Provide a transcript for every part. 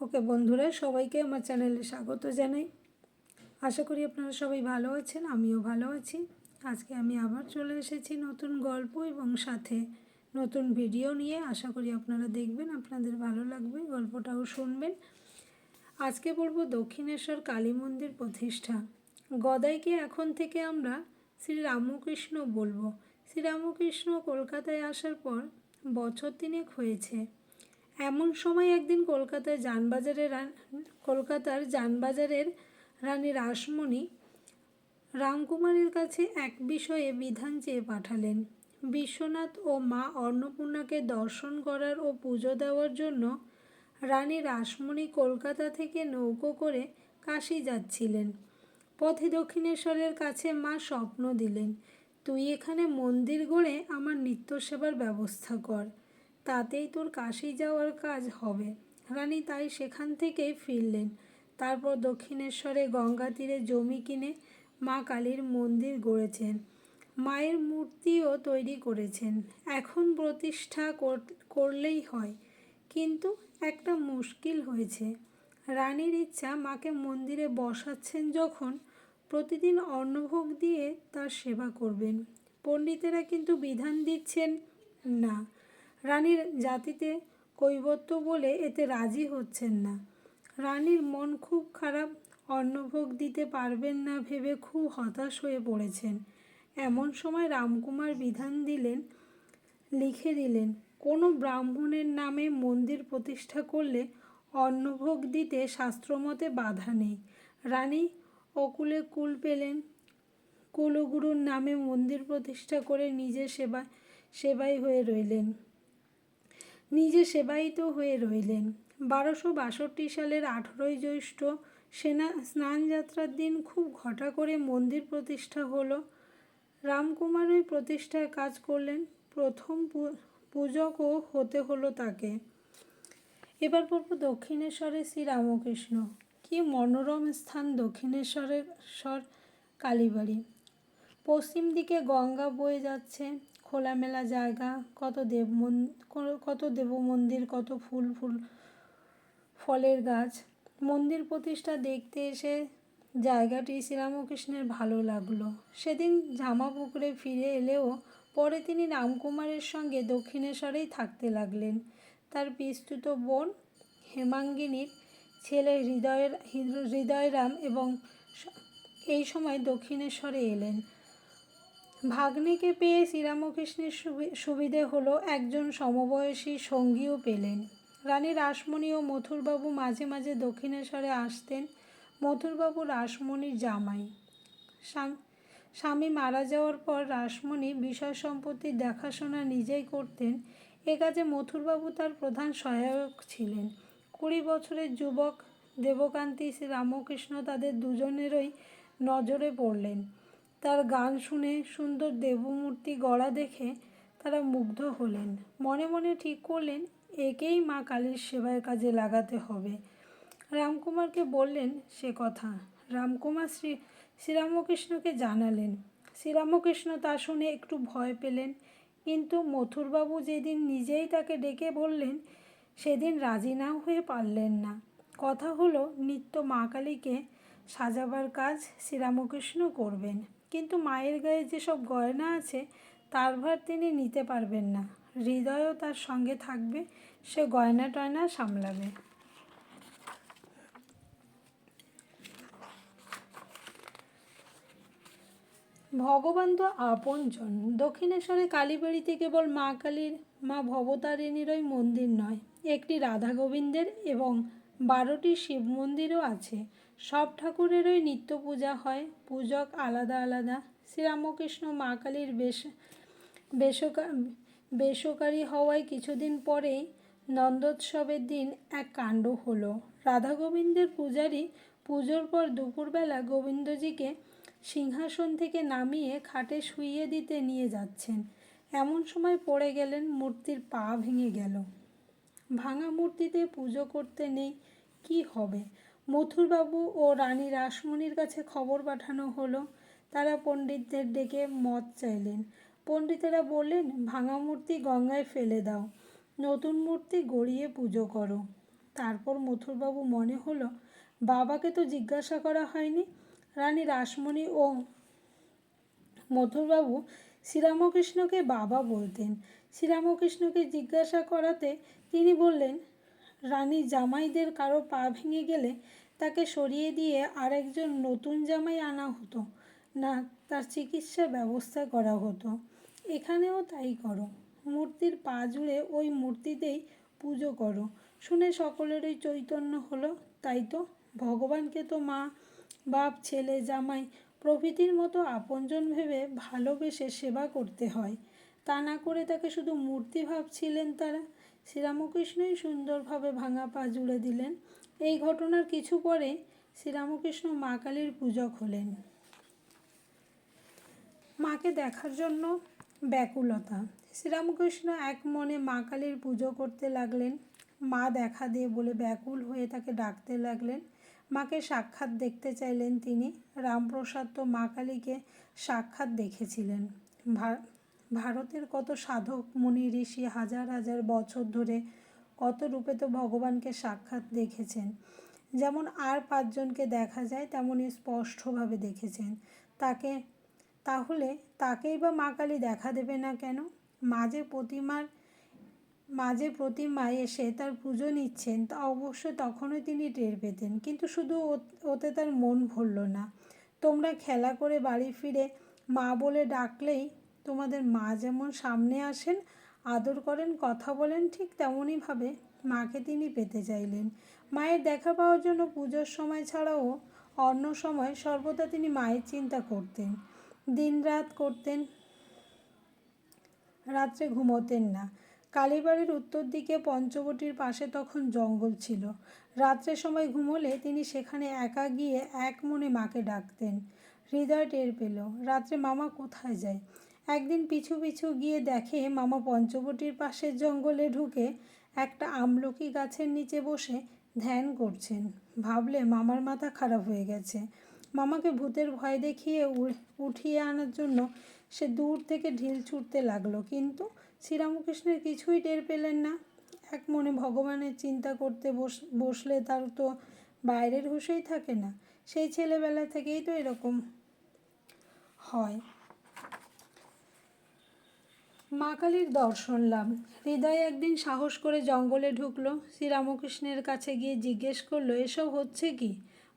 ওকে বন্ধুরা, সবাইকে আমার চ্যানেলে স্বাগত জানাই। আশা করি আপনারা সবাই ভালো আছেন, আমিও ভালো আছি। আজকে আমি আবার চলে এসেছি নতুন গল্প এবং সাথে নতুন ভিডিও নিয়ে। আশা করি আপনারা দেখবেন, আপনাদের ভালো লাগবে, গল্পটাও শুনবেন। আজকে বলব দক্ষিণেশ্বর কালী মন্দির প্রতিষ্ঠা। গদাইকে এখন থেকে আমরা শ্রী রামকৃষ্ণ বলব। শ্রী রামকৃষ্ণ কলকাতায় আসার পর বছর তিনেক হয়েছে। এমন সময় একদিন কলকাতায় যানবাজারের কলকাতার যানবাজারের রানী রাসমণি রামকুমারের কাছে এক বিষয়ে বিধান চেয়ে পাঠালেন। বিশ্বনাথ ও মা অন্নপূর্ণাকে দর্শন করার ও পুজো দেওয়ার জন্য রানী রাসমণি কলকাতা থেকে নৌকো করে কাশি যাচ্ছিলেন। পথে দক্ষিণেশ্বরের কাছে মা স্বপ্ন দিলেন, তুই এখানে মন্দির গড়ে আমার নিত্য সেবার ব্যবস্থা কর। তাতেই তোর কাশি যাওয়ার কাজ হবে। রানী তাই সেখান থেকেই ফিরলেন। তারপর দক্ষিণেশ্বরে গঙ্গা তীরে জমি কিনে মা কালীর মন্দির গড়েছেন। মায়ের মূর্তিও তৈরি করেছেন। এখন প্রতিষ্ঠা কর- করলেই হয়। কিন্তু একটা মুশকিল হয়েছে। রানীর ইচ্ছা মাকে মন্দিরে বসাচ্ছেন যখন প্রতিদিন অন্নভোগ দিয়ে তার সেবা করবেন। পণ্ডিতেরা কিন্তু বিধান দিচ্ছেন না। রানীর জাতিতে কৈবত্য বলে এতে রাজি হচ্ছেন না। রানীর মন খুব খারাপ, অন্নভোগ দিতে পারবেন না ভেবে খুব হতাশ হয়ে পড়েছেন। এমন সময় রামকুমার বিধান দিলেন, লিখে দিলেন, কোনো ব্রাহ্মণের নামে মন্দির প্রতিষ্ঠা করলে অন্নভোগ দিতে শাস্ত্রমতে বাধা নেই। রানী অকুলে কুল পেলেন, কুলগুরুর নামে মন্দির প্রতিষ্ঠা করে নিজে সেবা, সেবাই হয়ে রইলেন। নিজে সেবায়িত হয়ে রইলেন। বারোশো বাষট্টি সালের আঠেরোই জ্যৈষ্ঠ সেনা স্নানযাত্রার দিন খুব ঘটা করে মন্দির প্রতিষ্ঠা হলো। রামকুমার ওই প্রতিষ্ঠার কাজ করলেন। প্রথম পূজকও হতে হলো তাকে। এবার পড়ব দক্ষিণেশ্বরের শ্রী রামকৃষ্ণ কি মনোরম স্থান দক্ষিণেশ্বরের স্বর কালীবাড়ি। পশ্চিম দিকে গঙ্গা বয়ে যাচ্ছে। খোলামেলা জায়গা, কত দেব কত দেব মন্দির, কত ফুল ফুল, ফলের গাছ। মন্দির প্রতিষ্ঠা দেখতে এসে জায়গাটি শ্রীরামকৃষ্ণের ভালো লাগল। সেদিন জামাপুকুরে ফিরে এলেও পরে তিনি রামকুমারের সঙ্গে দক্ষিণেশ্বরেই থাকতে লাগলেন। তার বিস্তৃত বোন, হেমাঙ্গিনীর ছেলে হৃদয়ের হৃদয়রাম এবং এই সময় দক্ষিণেশ্বরে এলেন। ভাগ্নেকে পেয়ে শ্রীরামকৃষ্ণের সুবি- সুবিধে হলো একজন সমবয়সী সঙ্গীও পেলেন। রানী রাসমণি ও মথুরবাবু মাঝে মাঝে দক্ষিণেশ্বরে আসতেন মথুরবাবু রাসমণির জামাই। স্বামী মারা যাওয়ার পর রাসমণি বিষয় সম্পত্তির দেখাশোনা নিজেই করতেন। এ কাজে মথুরবাবু তার প্রধান সহায়ক ছিলেন। কুড়ি বছরের যুবক দেবকান্তি শ্রী রামকৃষ্ণ তাদের দুজনেরই নজরে পড়লেন। তার গান শুনে সুন্দর দেবমূর্তি গড়া দেখে তারা মুগ্ধ হলেন। মনে মনে ঠিক করলেন, একেই মা কালীর সেবায় কাজে লাগাতে হবে। রামকুমারকে বললেন সে কথা। রামকুমার শ্রী, শ্রীরামকৃষ্ণকে জানালেন। শ্রীরামকৃষ্ণ তা শুনে একটু ভয় পেলেন, কিন্তু মথুরবাবু যেদিন নিজেই তাকে ডেকে বললেন, সেদিন রাজি না হয়ে পারলেন না। কথা হলো, নিত্য মা কালীকে সাজাবার কাজ শ্রীরামকৃষ্ণ করবেন। কিন্তু মায়ের গায়ে যেসব গয়না আছে, তার ভার তিনি নিতে পারবেন না। হৃদয়ও তার সঙ্গে থাকবে, সে গয়না টয়না সামলাবে। ভগবান তো আপন আপনজন। দক্ষিণেশ্বরে কালীবাড়িতে কেবল মা কালীর, মা ভবতারিণীরই মন্দির নয়, একটি রাধা গোবিন্দের এবং বারোটি শিব মন্দিরও আছে। সব ঠাকুরেরই নিত্য পূজা হয়, পূজক আলাদা আলাদা। শ্রীরামকৃষ্ণ মা কালীর বেশ বেসকা বেসরকারি হওয়ায় কিছুদিন পরেই নন্দোৎসবের দিন এক কাণ্ড হলো। রাধা গোবিন্দের পূজারী পুজোর পর দুপুরবেলা গোবিন্দজিকে সিংহাসন থেকে নামিয়ে খাটে শুইয়ে দিতে নিয়ে যাচ্ছেন। এমন সময় পড়ে গেলেন, মূর্তির পা ভেঙে গেল। ভাঙা মূর্তিতে পুজো করতে নেই, কি হবে? মথুরবাবু ও রানী রাসমণির কাছে খবর পাঠানো হলো। তারা পণ্ডিতদের ডেকে মত চাইলেন। পণ্ডিতেরা বললেন, ভাঙা মূর্তি গঙ্গায় ফেলে দাও, নতুন মূর্তি গড়িয়ে পুজো করো। তারপর মথুরবাবু মনে হলো, বাবাকে তো জিজ্ঞাসা করা হয়নি। রানী রাসমণি ও মথুরবাবু শ্রীরামকৃষ্ণকে বাবা বলতেন। শ্রীরামকৃষ্ণকে জিজ্ঞাসা করাতে তিনি বললেন রানী জামাইদের কারও পা ভেঙে গেলে তাকে সরিয়ে দিয়ে আরেকজন নতুন জামাই আনা হতো। না, তার চিকিৎসা ব্যবস্থা করা হতো। এখানেও তাই করো। মূর্তির পা জুড়ে ওই মূর্তিতেই পুজো করো। শুনে সকলেরই চৈতন্য হলো, তাই তো? ভগবানকে তো মা, বাপ, ছেলে, জামাই প্রভৃতির মতো আপনজন ভেবে ভালোবেসে সেবা করতে হয়। তা না করে তাকে শুধু মূর্তি ভাবছিলেন তারা? শ্রীরামকৃষ্ণই সুন্দরভাবে ভাঙা পা জুড়ে দিলেন। এই ঘটনার কিছু পরে শ্রীরামকৃষ্ণ মা কালীর পূজক হলেন। মাকে দেখার জন্য ব্যাকুলতা। শ্রীরামকৃষ্ণ এক মনে মা কালীর পুজো করতে লাগলেন। মা দেখা দিয়ে বলে ব্যাকুল হয়ে তাকে ডাকতে লাগলেন। মাকে সাক্ষাৎ দেখতে চাইলেন তিনি। রামপ্রসাদ তো মা কালীকে সাক্ষাৎ দেখেছিলেন। ভারতের কত সাধক মুনি ঋষি হাজার হাজার বছর ধরে কত রূপে তো ভগবানকে সাক্ষাৎ দেখেছেন। যেমন আর পাঁচজনকে দেখা যায় তেমনই স্পষ্টভাবে দেখেছেন। তাকে, তাহলে তাকেই বা মা কালী দেখা দেবে না কেন? মাঝে প্রতিমার, মাঝে প্রতিমায় এসে তার পুজো নিচ্ছেন, তা অবশ্য তখনই তিনি টের পেতেন। কিন্তু শুধু ওতে তার মন ভরল না। তোমরা খেলা করে বাড়ি ফিরে মা বলে ডাকলেই তোমাদের মা যেমন সামনে আসেন, আদর করেন, কথা বলেন, ঠিক তেমনইভাবে মাকে তিনি পেতে চাইলেন। মায়ের দেখা পাওয়ার জন্য পুজোর সময় ছাড়াও অন্য সময় সর্বদা তিনি মায়ের চিন্তা করতেন। দিনরাত করতেন, রাত্রে ঘুমোতেন না। কালীবাড়ির উত্তর দিকে পঞ্চবটির পাশে তখন জঙ্গল ছিল। রাত্রে সময় ঘুমোলে তিনি সেখানে একা গিয়ে এক মনে মাকে ডাকতেন। হৃদয় টের পেল, রাত্রে মামা কোথায় যায়? একদিন পিছু পিছু গিয়ে দেখে মামা পঞ্চবটির পাশের জঙ্গলে ঢুকে একটা আমলকি গাছের নিচে বসে ধ্যান করছেন। ভাবলে মামার মাথা খারাপ হয়ে গেছে। মামাকে ভূতের ভয় দেখিয়ে উঠিয়ে আনার জন্য সে দূর থেকে ঢিল ছুটতে লাগল। কিন্তু শ্রীরামকৃষ্ণের কিছুই টের পেলেন না। এক মনে ভগবানের চিন্তা করতে বস, বসলে তার তো বাইরের হুশেই থাকে না। সেই ছেলেবেলা থেকেই তো এরকম হয়। মা কালীর দর্শন লাভ। হৃদয় একদিন সাহস করে জঙ্গলে ঢুকলো। শ্রীরামকৃষ্ণের কাছে গিয়ে জিজ্ঞেস করল, এসব হচ্ছে কি?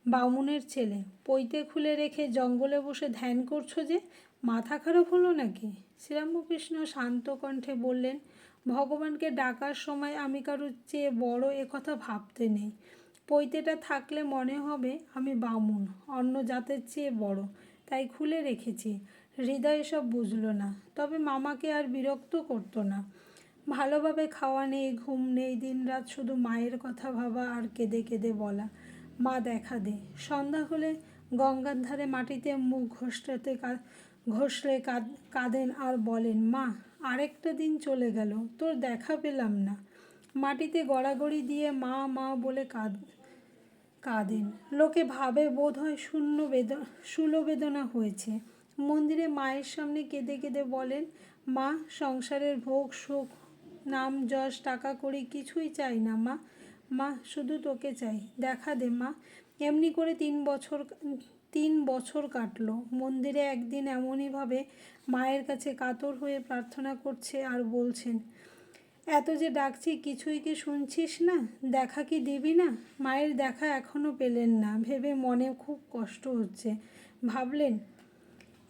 বামুনের ছেলে। পৈতে খুলে রেখে জঙ্গলে বসে ধ্যান করছ যে, মাথা খারাপ হলো নাকি? শ্রীরামকৃষ্ণ শান্ত কণ্ঠে বললেন, ভগবানকে ডাকার সময় আমি কারোর চেয়ে বড় কথা ভাবতে নেই। পৈতেটা থাকলে মনে হবে আমি বামুন, অন্য জাতের চেয়ে বড়। তাই খুলে রেখেছি। হৃদয় এসব বুঝলো না। তবে মামাকে আর বিরক্ত করতো না। ভালোভাবে খাওয়া নেই, ঘুম নেই দিন রাত শুধু মায়ের কথা ভাবা আর কেঁদে কেঁদে বলা। মা দেখা দে। সন্ধ্যা হলে গঙ্গার ধারে মাটিতে মুখ ঘষতে ঘষলে কাঁদেন আর বলেন, মা, আরেকটা দিন চলে গেল, তোর দেখা পেলাম না। মাটিতে গড়াগড়ি দিয়ে মা মা বলে কাঁদ কাঁদেন। লোকে ভাবে বোধ হয় শূন্য বেদ সুলো বেদনা হয়েছে। মন্দিরে মায়ের সামনে কেঁদে কেঁদে বলেন, মা, সংসারের ভোগ, সুখ, নাম, যশ, টাকা করি কিছুই চাই না, মা। মা, শুধু তোকে চাই। দেখা দে, মা। এমনি করে তিন বছর তিন বছর কাটলো। মন্দিরে একদিন এমনইভাবে মায়ের কাছে কাতর হয়ে প্রার্থনা করছে আর বলছেন, এত যে ডাকছি, কিছুই কি শুনছিস না? দেখা কি দিবি না? মায়ের দেখা এখনও পেলেন না। ভেবে মনে খুব কষ্ট হচ্ছে। ভাবলেন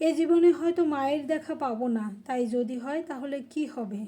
এ জীবনে হয়তো মায়ের দেখা পাবো না তাই যদি হয় তাহলে কি হবে?